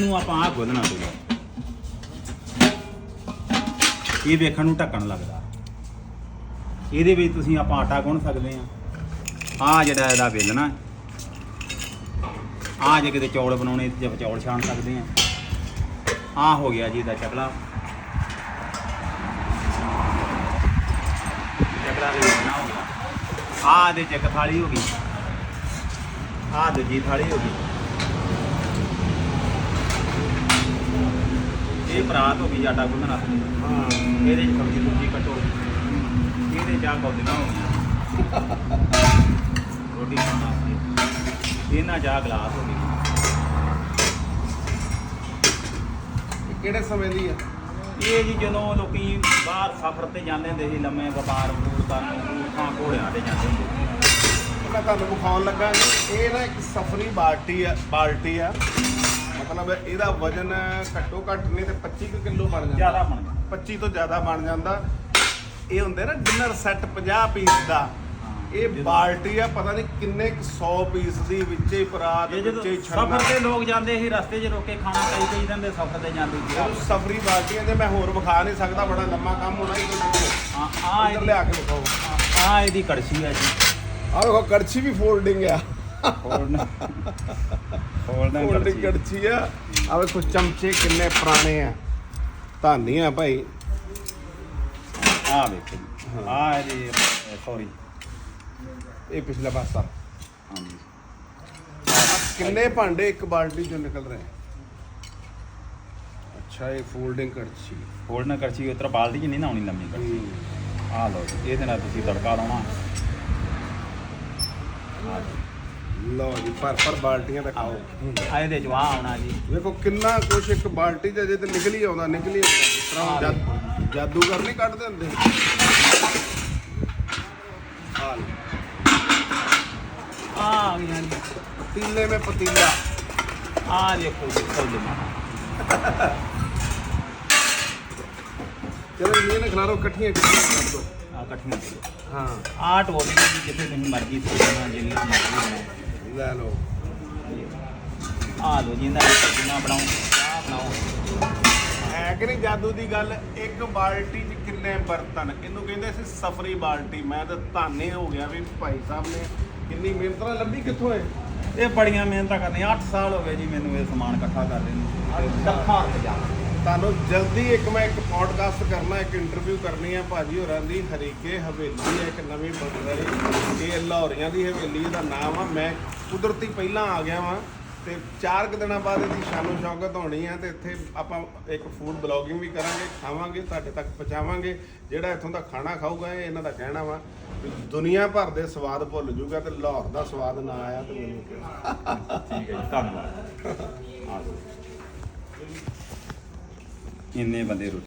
ਨੂੰ ਆਪਾਂ ਆਹ ਗੁੰਨਣਾ ਪਊਗਾ ਇਹ ਵੇਖਣ ਨੂੰ ਢੱਕਣ ਲੱਗਦਾ। ਇਹਦੇ ਵਿੱਚ ਤੁਸੀਂ ਆਪਾਂ ਆਟਾ ਗੁੰਨ ਸਕਦੇ ਆ ਆ ਜਿਹੜਾ ਇਹਦਾ ਵੇਲਣਾ ਆ ਜੇ ਕਿਤੇ ਚੌਲ ਬਣਾਉਣੇ, ਤੇ ਚੌਲ ਛਾਣ ਸਕਦੇ ਆ ਆ ਹੋ ਗਿਆ ਜੀ ਇਹਦਾ ਚਕਲਾ। ਚਕਲਾ ਦੇ ਵੇਲਣਾ ਹੋ ਗਿਆ। ਆ ਦੇ ਚੱਕ ਥਾਲੀ ਹੋ ਗਈ। ਆ ਦੂਜੀ ਥਾਲੀ ਹੋ ਗਈ। ਇਹ ਪਰਾਤ ਹੋ ਗਈ ਆਟਾ ਗੁੰਨਣ ਵਾਸਤੇ ਹਾਂ ਇਹਦੇ ਚ ਸਬਜ਼ੀ ਸੁਬਜ਼ੀ ਕੱਟੋ। ਇਹਦੇ ਜਾ ਕੌਲੀਆਂ ਹੋ ਗਈਆਂ ਰੋਟੀ ਖਾਣ ਵਾਸਤੇ। ਇਹਨਾਂ ਜਾ ਗਲਾਸ ਹੋ ਗਏ। ਇਹ ਕਿਹੜੇ ਸਮੇਂ ਦੀ ਆ? ਇਹ ਜੀ ਜਦੋਂ ਲੋਕੀ ਬਾਹਰ ਸਫ਼ਰ ਤੇ ਜਾਂਦੇ ਹੁੰਦੇ ਸੀ ਲੰਮੇ ਵਪਾਰ ਵਪੂਰ ਕਰਨ ਉਠਾਂ ਘੋੜਿਆਂ ਤੇ ਜਾਂਦੇ ਹੁੰਦੇ ਸੀ। ਮੈਂ ਤੁਹਾਨੂੰ ਵਿਖਾਉਣ ਲੱਗਾ ਜੀ ਇਹ ਨਾ ਇੱਕ ਸਫਰੀ ਬਾਲਟੀ ਆ ਬਾਲਟੀ ਆ। ਮਤਲਬ ਇਹਦਾ ਵਜਨ ਘੱਟੋ ਘੱਟ ਨਹੀਂ ਤੇ 25 ਕਿਲੋ ਬਣ ਜਾਂਦਾ। ਜ਼ਿਆਦਾ ਬਣ ਗਿਆ 25 ਤੋਂ ਜ਼ਿਆਦਾ ਬਣ ਜਾਂਦਾ। ਇਹ ਹੁੰਦੇ ਨਾ ਡਿਨਰ ਸੈੱਟ 50 ਪੀਸ ਦਾ। ਇਹ ਜਦੋਂ- ਬਾਲਟੀ ਆ ਪਤਾ ਨਹੀਂ ਕਿੰਨੇ ਕੁ 100 ਪੀਸ ਦੀ ਵਿੱਚੇ ਪਰਾਤ ਇਹ ਜਦੋਂ ਵਿੱਚੇ ਹੀ ਛੜਨਾ ਸਫ਼ਰ ਤੇ ਲੋਕ ਜਾਂਦੇ ਸੀ ਰਸਤੇ 'ਚ ਰੋਕੇ ਖਾਣਾ ਕਈ ਕਈ ਦਿਨ ਦੇ ਸਫ਼ਰ ਤੇ ਜਾਂਦੇ ਸੀ। ਸਫਰੀ ਬਾਲਟੀਆਂ ਤੇ ਮੈਂ ਹੋਰ ਵਿਖਾ ਨਹੀਂ ਸਕਦਾ ਬੜਾ ਲੰਮਾ ਕੰਮ ਹੋਣਾ ਇਹ ਆ ਆ ਇੱਧਰ ਲਿਆ ਕੇ ਵਿਖਾਓ ਆ ਇਹਦੀ ਕੜਛੀ ਹੈ ਜੀ। ਆਹ ਵੇਖੋ ਕੜਛੀ ਵੀ ਫੋਲਡਿੰਗ ਆ। ਫੋਲਡਨ ਫੋਲਡਿੰਗ ਕੜਛੀ ਕੜਛੀ ਆ ਆ ਵੇਖੋ ਚਮਚੇ ਕਿੰਨੇ ਪੁਰਾਣੇ ਆ? ਧਾਨੀ ਆ ਭਾਈ। ਆ ਵੇਖੋ ਜੀ। ਆ ਇਹਦੀ ਸੌਰੀ ਇਹ ਪਿਛਲਾ ਪਾਸਾ। ਹਾਂਜੀ। ਕਿੰਨੇ ਭਾਂਡੇ ਇੱਕ ਬਾਲਟੀ ਚੋਂ ਨਿਕਲ ਰਹੇ? ਅੱਛਾ ਇਹ ਫੋਲਡਿੰਗ ਕੜਛੀ। ਫੋਲਡਨ ਕੜਛੀ ਉਤਰ ਬਾਲਟੀ 'ਚ ਨਹੀਂ ਨਾ ਆਉਣੀ ਲੰਮੀ ਕੜਛੀ। ਆ ਲਓ ਜੀ ਇਹਦੇ ਨਾਲ ਤੁਸੀਂ ਤੜਕਾ ਲਾਉਣਾ। ਆ ਜੀ। ਲਓ ਜੀ ਪਰ ਪਰ ਬਾਲਟੀਆਂ ਦਾ ਖਾਓ। ਆ ਇਹਦੇ 'ਚ ਆ ਆਉਣਾ ਜੀ। ਵੇਖੋ ਕਿੰਨਾ ਕੁਛ ਇੱਕ ਬਾਲਟੀ ਤੇ ਜੇ ਤੇ ਨਿਕਲ ਹੀ ਆਉਂਦਾ ਨਿਕਲ ਹੀ ਆਉਂਦਾ। ਜਿਸ ਤਰ੍ਹਾਂ ਜਾਦ- ਜਾਦੂਗਰ ਨਹੀਂ ਕੱਢਦੇ ਹੁੰਦੇ ਆ ਲਓ। ਆ ਆ ਗਈਆਂ ਜੀ। ਪਤੀਲੇ ਮੇ ਪਤੀਲਾ। ਆ ਦੇਖੋ ਜੀ ਫੋਲਡਨ ਚਲੋ ਇਹ ਨਾ ਖਲਾਰੋ ਇਕੱਠੀਆਂ ਇਕੱਠੀਆਂ ਕਰ ਦੋ। ਆ ਇਕੱਠੀਆਂ ਕਰੋ ਹਾਂ। ਆ ਟੋਲੀ ਜੀ ਜਿੱਥੇ ਤੁਸੀਂ ਮਰਜ਼ੀ ਸੋਚਣਾ ਜਿੰਨੀ ਮਰਜ਼ੀ ਲੈ ਲਓ। ਬਣਾਓ। ਆ ਲਓ ਜੀ ਇਹਨਾਂ ਦੀ ਸਬਜ਼ੀਆਂ ਬਣਾਓ ਚਾਹ ਬਣਾਓ। ਹੈ ਕਿ ਨਹੀਂ ਜਾਦੂ ਦੀ ਗੱਲ? ਇੱਕ ਬਾਲਟੀ 'ਚ ਕਿੰਨੇ ਬਰਤਨ? ਇਹਨੂੰ ਕਹਿੰਦੇ ਸੀ ਸਫਰੀ ਬਾਲਟੀ। ਮੈਂ ਤਾਂ ਧਾਨੇ ਹੋ ਗਿਆ ਵੀ ਭਾਈ ਸਾਹਿਬ ਨੇ ਕਿੰਨੀ ਮਿਹਨਤ ਨਾਲ ਲੱਭੀ ਕਿੱਥੋਂ ਹੈ ਇਹ ਬੜੀਆਂ ਮਿਹਨਤਾਂ ਕਰਨੀਆਂ। 8 ਸਾਲ ਹੋ ਗਏ ਜੀ ਮੈਨੂੰ ਇਹ ਸਮਾਨ ਇਕੱਠਾ ਕਰਦੇ ਨੂੰ। ਲੱਖਾਂ ਰੁਪਇਆ ਤੁਹਾਨੂੰ ਜਲਦੀ ਇੱਕ ਮੈਂ ਇੱਕ ਪੋਡਕਾਸਟ ਕਰਨਾ ਇੱਕ ਇੰਟਰਵਿਊ ਕਰਨੀ ਹੈ ਭਾਜੀ ਹੋਰਾਂ ਦੀ। ਹਰੀਕੇ ਹਵੇਲੀ ਹੈ ਇੱਕ ਨਵੀਂ ਬਣ ਰਹੀ ਇਹ ਲਾਹੌਰੀਆਂ ਦੀ ਹਵੇਲੀ ਦਾ ਨਾਮ ਆ ਮੈਂ ਕੁਦਰਤੀ ਪਹਿਲਾਂ ਆ ਗਿਆ ਵਾਂ ਤੇ ਚਾਰ ਕੁ ਦਿਨਾਂ ਬਾਅਦ ਇਹਦੀ ਸ਼ਾਨੋ ਸ਼ੌਕਤ ਹੋਣੀ ਹੈ ਤੇ ਇੱਥੇ ਆਪਾਂ ਇੱਕ ਫੂਡ ਬਲੌਗਿੰਗ ਵੀ ਕਰਾਂਗੇ, ਖਾਵਾਂਗੇ, ਤੁਹਾਡੇ ਤੱਕ ਪਹੁੰਚਾਵਾਂਗੇ, ਜਿਹੜਾ ਇੱਥੋਂ ਦਾ ਖਾਣਾ ਖਾਊਗਾ ਇਹ ਇਹਨਾਂ ਦਾ ਕਹਿਣਾ ਵਾ ਵੀ ਦੁਨੀਆ ਭਰ ਦੇ ਸਵਾਦ ਭੁੱਲ ਜੂਗਾ ਤੇ ਲਾਹੌਰ ਦਾ ਸਵਾਦ ਨਾ ਆਇਆ ਤੇ ਮੈਨੂੰ ਠੀਕ ਹੈ ਜੀ, ਧੰਨਵਾਦ। ਆ ਲਓ ਇੰਨੇ ਬੰਦੇ ਰੋਟੀ